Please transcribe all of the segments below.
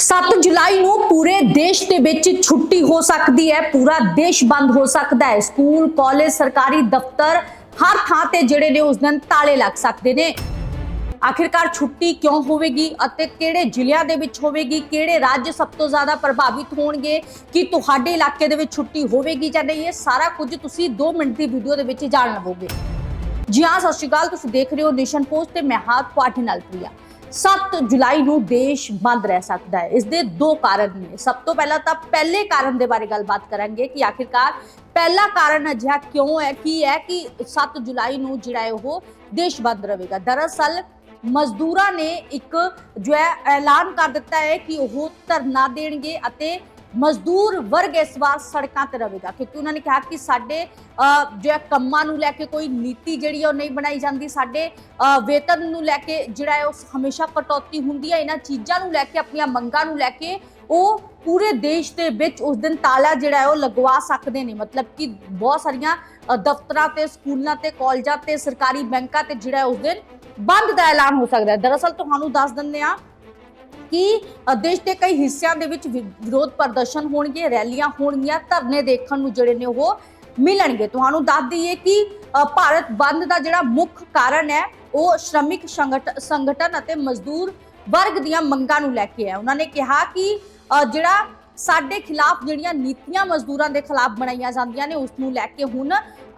7 ਜੁਲਾਈ ਨੂੰ ਪੂਰੇ ਦੇਸ਼ ਦੇ ਵਿੱਚ ਛੁੱਟੀ ਹੋ ਸਕਦੀ ਹੈ, ਪੂਰਾ ਦੇਸ਼ ਬੰਦ ਹੋ ਸਕਦਾ ਹੈ। ਸਕੂਲ, ਕਾਲਜ, ਸਰਕਾਰੀ ਦਫ਼ਤਰ ਹਰ ਥਾਂ ਤੇ ਜਿਹੜੇ ਨੇ ਉਸ ਦਿਨ ਤਾਲੇ ਲੱਗ ਸਕਦੇ ਨੇ। ਆਖਿਰਕਾਰ ਛੁੱਟੀ ਕਿਉਂ ਹੋਵੇਗੀ ਅਤੇ ਕਿਹੜੇ ਜ਼ਿਲ੍ਹਿਆਂ ਦੇ ਵਿੱਚ ਹੋਵੇਗੀ, ਕਿਹੜੇ ਰਾਜ ਸਭ ਤੋਂ ਜ਼ਿਆਦਾ ਪ੍ਰਭਾਵਿਤ ਹੋਣਗੇ, ਕਿ ਤੁਹਾਡੇ ਇਲਾਕੇ ਦੇ ਵਿੱਚ ਛੁੱਟੀ ਹੋਵੇਗੀ ਜਾਂ ਨਹੀਂ, ਇਹ ਸਾਰਾ ਕੁਝ ਤੁਸੀਂ 2 ਮਿੰਟ ਦੀ ਵੀਡੀਓ ਦੇ ਵਿੱਚ ਜਾਣ ਲਵੋਗੇ। ਜੀ ਹਾਂ, ਸਤਿ ਸ਼੍ਰੀ ਅਕਾਲ, ਤੁਸੀਂ ਦੇਖ ਰਹੇ ਹੋ ਨੇਸ਼ਨ ਪੋਸਟ ਤੇ ਮੈਂ ਹਾਂ ਤੁਹਾਡੇ ਨਾਲ ਪ੍ਰਿਆ। 7 ਜੁਲਾਈ ਨੂੰ ਦੇਸ਼ ਬੰਦ ਰਹਿ ਸਕਦਾ ਹੈ। ਇਸ ਦੇ ਦੋ ਕਾਰਨ ਨੇ। ਸਭ ਤੋਂ ਪਹਿਲਾਂ ਤਾਂ ਪਹਿਲੇ ਕਾਰਨ ਦੇ ਬਾਰੇ ਗੱਲਬਾਤ ਕਰਾਂਗੇ ਕਿ ਆਖਿਰਕਾਰ ਪਹਿਲਾ ਕਾਰਨ ਅਜਿਹਾ ਕਿਉਂ ਹੈ, ਕੀ ਹੈ ਕਿ 7 ਜੁਲਾਈ ਨੂੰ ਜਿਹੜਾ ਹੈ ਉਹ ਦੇਸ਼ ਬੰਦ ਰਹੇਗਾ। ਦਰਅਸਲ ਮਜ਼ਦੂਰਾਂ ਨੇ ਇੱਕ ਜੋ ਹੈ ਐਲਾਨ ਕਰ ਦਿੱਤਾ ਹੈ ਕਿ ਉਹ ਧਰਨਾ ਦੇਣਗੇ ਅਤੇ ਮਜ਼ਦੂਰ ਵਰਗ ਇਸ ਵਾਰ ਸੜਕਾਂ ਤੇ ਰਹੇਗਾ ਕਿਉਂਕਿ ਉਹਨਾਂ ਨੇ ਕਿਹਾ ਕਿ ਸਾਡੇ ਅ, ਜੋ ਕੰਮਾਂ ਨੂੰ ਲੈ ਕੇ ਕੋਈ ਨੀਤੀ ਜਿਹੜੀ ਉਹ ਨਹੀਂ ਬਣਾਈ ਜਾਂਦੀ ਸਾਡੇ ਵੇਤਨ ਨੂੰ ਲੈ ਕੇ ਜਿਹੜਾ ਹੈ ਉਹ ਹਮੇਸ਼ਾ ਕਟੌਤੀ ਹੁੰਦੀ ਹੈ ਇਹਨਾਂ ਚੀਜ਼ਾਂ ਨੂੰ ਲੈ ਕੇ ਆਪਣੀਆਂ ਮੰਗਾਂ ਨੂੰ ਲੈ ਕੇ ਉਹ ਪੂਰੇ ਦੇਸ਼ ਦੇ ਵਿੱਚ ਉਸ ਦਿਨ ਤਾਲਾ ਜਿਹੜਾ ਹੈ ਉਹ ਲਗਵਾ ਸਕਦੇ ਨੇ ਮਤਲਬ ਕਿ ਬਹੁਤ ਸਾਰੀਆਂ ਦਫ਼ਤਰਾਂ ਤੇ ਸਕੂਲਾਂ ਤੇ ਕਾਲਜਾਂ ਤੇ ਸਰਕਾਰੀ ਬੈਂਕਾਂ ਤੇ ਜਿਹੜਾ ਉਸ ਦਿਨ ਬੰਦ ਦਾ ਐਲਾਨ ਹੋ ਸਕਦਾ ਹੈ। ਦਰਅਸਲ ਤੁਹਾਨੂੰ ਦੱਸ ਦਿੰਦੇ ਆ ਕਿ ਦੇਸ਼ ਦੇ ਕਈ ਹਿੱਸਿਆਂ ਦੇ ਵਿੱਚ ਵਿਰੋਧ ਪ੍ਰਦਰਸ਼ਨ ਹੋਣਗੇ, ਰੈਲੀਆਂ ਹੋਣਗੀਆਂ, ਧਰਨੇ ਦੇਖਣ ਨੂੰ ਜਿਹੜੇ ਨੇ ਉਹ ਮਿਲਣਗੇ। ਤੁਹਾਨੂੰ ਦੱਸ ਦਈਏ ਕਿ ਭਾਰਤ ਬੰਦ ਦਾ ਜਿਹੜਾ ਮੁੱਖ ਕਾਰਨ ਹੈ, ਉਹ ਸ਼੍ਰਮਿਕ ਸੰਗਠ- ਸੰਗਠਨ ਅਤੇ ਮਜ਼ਦੂਰ ਵਰਗ ਦੀਆਂ ਮੰਗਾਂ ਨੂੰ ਲੈ ਕੇ ਹੈ। ਉਹਨਾਂ ਨੇ ਕਿਹਾ ਕਿ ਜਿਹੜਾ ਸਾਡੇ ਖਿਲਾਫ ਜਿਹੜੀਆਂ ਨੀਤੀਆਂ ਮਜ਼ਦੂਰਾਂ ਦੇ ਖਿਲਾਫ ਬਣਾਈਆਂ ਜਾਂਦੀਆਂ ਨੇ, ਉਸ ਨੂੰ ਲੈ ਕੇ ਹੁਣ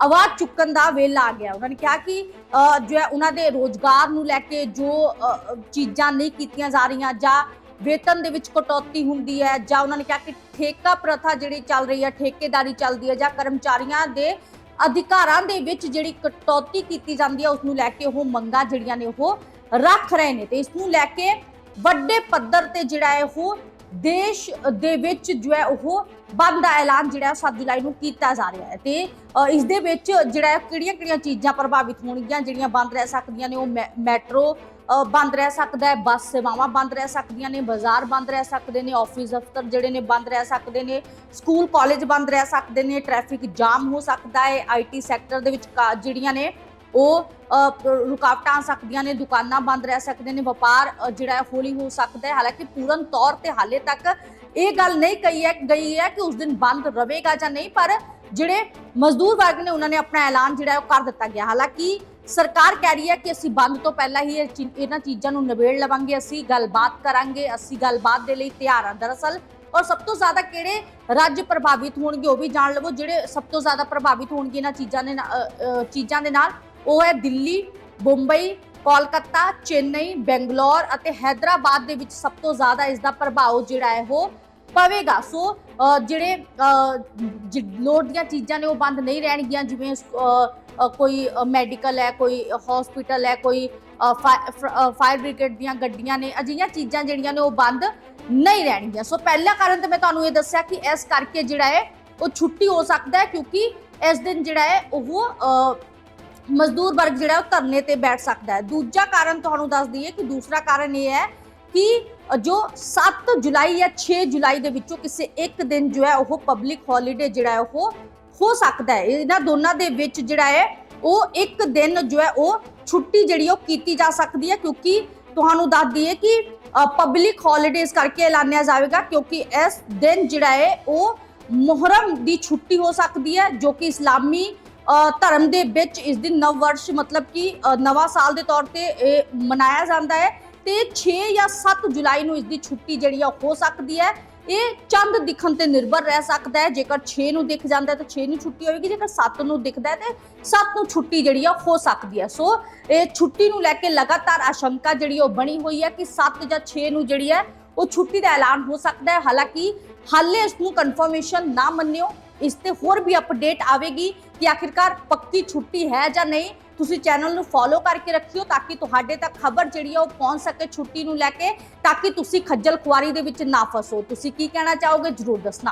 ਆਵਾਜ਼ ਚੁੱਕਣ ਦਾ ਵੇਲਾ ਆ ਗਿਆ। ਉਹਨਾਂ ਨੇ ਕਿਹਾ ਕਿ ਜੋ ਹੈ, ਉਹਨਾਂ ਦੇ ਰੋਜ਼ਗਾਰ ਨੂੰ ਲੈ ਕੇ ਜੋ ਚੀਜ਼ਾਂ ਨਹੀਂ ਕੀਤੀਆਂ ਜਾ ਰਹੀਆਂ ਜਾਂ ਵੇਤਨ ਦੇ ਵਿੱਚ ਕਟੌਤੀ ਹੁੰਦੀ ਹੈ ਜਾਂ ਉਹਨਾਂ ਨੇ ਕਿਹਾ ਕਿ ਠੇਕਾ ਪ੍ਰਥਾ ਜਿਹੜੀ ਚੱਲ ਰਹੀ ਹੈ, ਠੇਕੇਦਾਰੀ ਚੱਲਦੀ ਹੈ ਜਾਂ ਕਰਮਚਾਰੀਆਂ ਦੇ ਅਧਿਕਾਰਾਂ ਦੇ ਵਿੱਚ ਜਿਹੜੀ ਕਟੌਤੀ ਕੀਤੀ ਜਾਂਦੀ ਹੈ, ਉਸ ਨੂੰ ਲੈ ਕੇ ਉਹ ਮੰਗਾਂ ਜਿਹੜੀਆਂ ਨੇ ਉਹ ਰੱਖ ਰਹੇ ਨੇ। ਤੇ ਇਸ ਨੂੰ ਲੈ ਕੇ ਵੱਡੇ ਪੱਧਰ ਤੇ ਜਿਹੜਾ ਹੈ ਉਹ ਦੇਸ਼ ਦੇ ਵਿੱਚ ਜੋ ਹੈ ਉਹ ਬੰਦ ਦਾ ਐਲਾਨ ਜਿਹੜਾ ਹੈ 7 ਜੁਲਾਈ ਨੂੰ ਕੀਤਾ ਜਾ ਰਿਹਾ ਹੈ ਤੇ ਇਸ ਦੇ ਵਿੱਚ ਜਿਹੜਾ ਕਿਹੜੀਆਂ ਕਿਹੜੀਆਂ ਚੀਜ਼ਾਂ ਪ੍ਰਭਾਵਿਤ ਹੋਣਗੀਆਂ, ਜਿਹੜੀਆਂ ਬੰਦ ਰਹਿ ਸਕਦੀਆਂ ਨੇ ਉਹ ਮੈ- ਮੈਟਰੋ ਬੰਦ ਰਹਿ ਸਕਦਾ ਹੈ, ਬੱਸ ਸੇਵਾਵਾਂ ਬੰਦ ਰਹਿ ਸਕਦੀਆਂ ਨੇ, ਬਾਜ਼ਾਰ ਬੰਦ ਰਹਿ ਸਕਦੇ ਨੇ, ਆਫਿਸ ਦਫ਼ਤਰ ਜਿਹੜੇ ਨੇ ਬੰਦ ਰਹਿ ਸਕਦੇ ਨੇ, ਸਕੂਲ, ਕਾਲਜ ਬੰਦ ਰਹਿ ਸਕਦੇ ਨੇ, ਟ੍ਰੈਫਿਕ ਜਾਮ ਹੋ ਸਕਦਾ ਹੈ ਆਈਟੀ ਸੈਕਟਰ ਦੇ ਵਿੱਚ ਕਾ- ਜਿਹੜੀਆਂ ਨੇ ਉਹ ਰੁਕਾਵਟਾਂ ਆ ਸਕਦੀਆਂ ਨੇ, ਦੁਕਾਨਾਂ ਬੰਦ ਰਹਿ ਸਕਦੇ ਨੇ, ਵਪਾਰ ਜਿਹੜਾ ਹੈ, ਹੌਲੀ ਹੋ ਸਕਦਾ ਹੈ। ਹਾਲਾਂਕਿ ਪੂਰਨ ਤੌਰ ਤੇ ਹਾਲੇ ਤੱਕ ਇਹ ਗੱਲ ਨਹੀਂ ਕਹੀ ਹੈ, ਗਈ ਹੈ ਕਿ ਉਸ ਦਿਨ ਬੰਦ ਰਹੇਗਾ ਜਾਂ ਨਹੀਂ, ਪਰ ਜਿਹੜੇ ਮਜ਼ਦੂਰ ਵਰਗ ਨੇ, ਉਹਨਾਂ ਨੇ ਆਪਣਾ ਐਲਾਨ ਜਿਹੜਾ ਉਹ ਕਰ ਦਿੱਤਾ ਗਿਆ। ਹਾਲਾਂਕਿ ਸਰਕਾਰ ਕਹਿ ਰਹੀ ਹੈ ਕਿ ਅਸੀਂ ਬੰਦ ਤੋਂ ਪਹਿਲਾਂ ਹੀ ਇਹ ਚੀ- ਇਹਨਾਂ ਚੀਜ਼ਾਂ ਨੂੰ ਨਿਬੇੜ ਲਵਾਂਗੇ, ਅਸੀਂ ਗੱਲਬਾਤ ਕਰਾਂਗੇ, ਅਸੀਂ ਗੱਲਬਾਤ ਦੇ ਲਈ ਤਿਆਰ ਹਾਂ। ਦਰਅਸਲ, ਔਰ ਸਭ ਤੋਂ ਜ਼ਿਆਦਾ ਕਿਹੜੇ ਰਾਜ ਪ੍ਰਭਾਵਿਤ ਹੋਣਗੇ, ਉਹ ਵੀ ਜਾਣ ਲਵੋ। ਜਿਹੜੇ ਸਭ ਤੋਂ ਜ਼ਿਆਦਾ ਪ੍ਰਭਾਵਿਤ ਹੋਣਗੇ ਇਹਨਾਂ ਚੀਜ਼ਾਂ ਦੇ ਨਾਲ- ਚੀਜ਼ਾਂ ਦੇ ਨਾਲ ਉਹ ਹੈ ਦਿੱਲੀ ਬੰਬਈ ਕੋਲਕਾਤਾ ਚੇਨਈ ਬੈਂਗਲੌਰ ਅਤੇ ਹੈਦਰਾਬਾਦ ਦੇ ਵਿੱਚ ਸਭ ਤੋਂ ਜ਼ਿਆਦਾ ਇਸ ਦਾ ਪ੍ਰਭਾਵ ਜਿਹੜਾ ਹੈ ਉਹ ਪਵੇਗਾ। ਸੋ ਜਿਹੜੇ ਅ, ਜ- ਲੋੜ ਦੀਆਂ ਚੀਜ਼ਾਂ ਨੇ ਉਹ ਬੰਦ ਨਹੀਂ ਰਹਿਣਗੀਆਂ ਜਿਵੇਂ ਕੋਈ ਮੈਡੀਕਲ ਹੈ ਕੋਈ ਹਸਪੀਟਲ ਹੈ ਕੋਈ ਫਾਇਰ ਬ੍ਰਿਗੇਡ ਦੀਆਂ ਗੱਡੀਆਂ ਨੇ ਅਜਿਹੀਆਂ ਚੀਜ਼ਾਂ ਜਿਹੜੀਆਂ ਨੇ ਉਹ ਬੰਦ ਨਹੀਂ ਰਹਿਣਗੀਆਂ। ਸੋ ਪਹਿਲਾ ਕਾਰਨ ਤਾਂ ਮੈਂ ਤੁਹਾਨੂੰ ਇਹ ਦੱਸਿਆ ਕਿ ਇਸ ਕਰਕੇ ਜਿਹੜਾ ਹੈ ਉਹ ਛੁੱਟੀ ਹੋ ਸਕਦਾ ਹੈ ਕਿਉਂਕਿ ਇਸ ਦਿਨ ਜਿਹੜਾ ਹੈ ਉਹ ਮਜ਼ਦੂਰ ਵਰਗ ਜਿਹੜਾ ਉਹ ਧਰਨੇ ਤੇ ਬੈਠ ਸਕਦਾ ਹੈ। ਦੂਜਾ ਕਾਰਨ ਤੁਹਾਨੂੰ ਦੱਸ ਦਈਏ ਕਿ ਦੂਸਰਾ ਕਾਰਨ ਇਹ ਹੈ ਕਿ ਜੋ 7 ਜੁਲਾਈ ਜਾਂ 6 ਜੁਲਾਈ ਦੇ ਵਿੱਚੋਂ ਕਿਸੇ ਇੱਕ ਦਿਨ ਜੋ ਹੈ ਉਹ ਪਬਲਿਕ ਹੌਲੀਡੇ ਜਿਹੜਾ ਹੈ ਉਹ ਹੋ ਸਕਦਾ ਹੈ। ਇਹਨਾਂ ਦੋਨਾਂ ਦੇ ਵਿੱਚ ਜਿਹੜਾ ਹੈ ਉਹ ਇੱਕ ਦਿਨ ਜੋ ਹੈ ਉਹ ਛੁੱਟੀ ਜਿਹੜੀ ਉਹ ਕੀਤੀ ਜਾ ਸਕਦੀ ਹੈ ਕਿਉਂਕਿ ਤੁਹਾਨੂੰ ਦੱਸ ਦਈਏ ਕਿ ਪਬਲਿਕ ਹੌਲੀਡੇਜ਼ ਕਰਕੇ ਐਲਾਨਿਆ ਜਾਵੇਗਾ ਕਿਉਂਕਿ ਇਸ ਦਿਨ ਜਿਹੜਾ ਹੈ ਉਹ ਮੁਹਰਮ ਦੀ ਛੁੱਟੀ ਹੋ ਸਕਦੀ ਹੈ ਜੋ ਕਿ ਇਸਲਾਮੀ ਧਰਮ ਦੇ ਵਿੱਚ ਇਸ ਦਿਨ ਨਵ ਵਰਸ਼ ਮਤਲਬ ਕਿ ਨਵਾਂ ਸਾਲ ਦੇ ਤੌਰ ਤੇ, ਇਹ ਮਨਾਇਆ ਜਾਂਦਾ ਹੈ ਤੇ 6 ਜਾਂ 7 ਜੁਲਾਈ ਨੂੰ ਇਸ ਦੀ ਛੁੱਟੀ ਜਿਹੜੀ ਆ ਹੋ ਸਕਦੀ ਹੈ। ਇਹ ਚੰਦ ਦਿਖਣ ਤੇ ਨਿਰਭਰ ਰਹਿ ਸਕਦਾ ਹੈ। ਜੇਕਰ 6 ਨੂੰ ਦਿਖ ਜਾਂਦਾ ਹੈ ਤਾਂ 6 ਨੂੰ ਛੁੱਟੀ ਹੋਵੇਗੀ, ਜੇਕਰ 7 ਨੂੰ ਦਿਖਦਾ ਹੈ ਤੇ 7 ਨੂੰ ਛੁੱਟੀ ਜਿਹੜੀ ਆ ਹੋ ਸਕਦੀ ਹੈ। ਸੋ, ਇਹ ਛੁੱਟੀ ਨੂੰ ਲੈ ਕੇ ਲਗਾਤਾਰ ਆਸ਼ੰਕਾ ਜਿਹੜੀ ਉਹ ਬਣੀ ਹੋਈ ਹੈ ਕਿ 7 ਜਾਂ 6 ਨੂੰ ਜਿਹੜੀ ਹੈ ਉਹ ਛੁੱਟੀ ਦਾ ਐਲਾਨ ਹੋ ਸਕਦਾ ਹੈ। ਹਾਲਾਂਕਿ ਹਾਲੇ ਇਸ ਨੂੰ ਕਨਫਰਮੇਸ਼ਨ ਨਾ ਮੰਨਿਓ। ਇਸ ਤੇ ਹੋਰ ਵੀ ਅਪਡੇਟ ਆਵੇਗੀ। ਕਿ ਆਖਿਰਕਾਰ ਪੱਕੀ ਛੁੱਟੀ ਹੈ ਜਾਂ ਨਹੀਂ, ਤੁਸੀਂ ਚੈਨਲ ਨੂੰ ਫੋਲੋ ਕਰਕੇ ਰੱਖਿਓ ਤਾਂ ਕਿ ਤੁਹਾਡੇ ਤੱਕ ਖਬਰ ਜਿਹੜੀ ਆ ਉਹ ਪਹੁੰਚ ਸਕੇ ਛੁੱਟੀ ਨੂੰ ਲੈ ਕੇ, ਤਾਂ ਕਿ ਤੁਸੀਂ ਖੱਜਲ ਖੁਆਰੀ ਦੇ ਵਿੱਚ ਨਾ ਫਸੋ। ਤੁਸੀਂ ਕੀ ਕਹਿਣਾ ਚਾਹੋਗੇ? ਜਰੂਰ ਦੱਸਣਾ।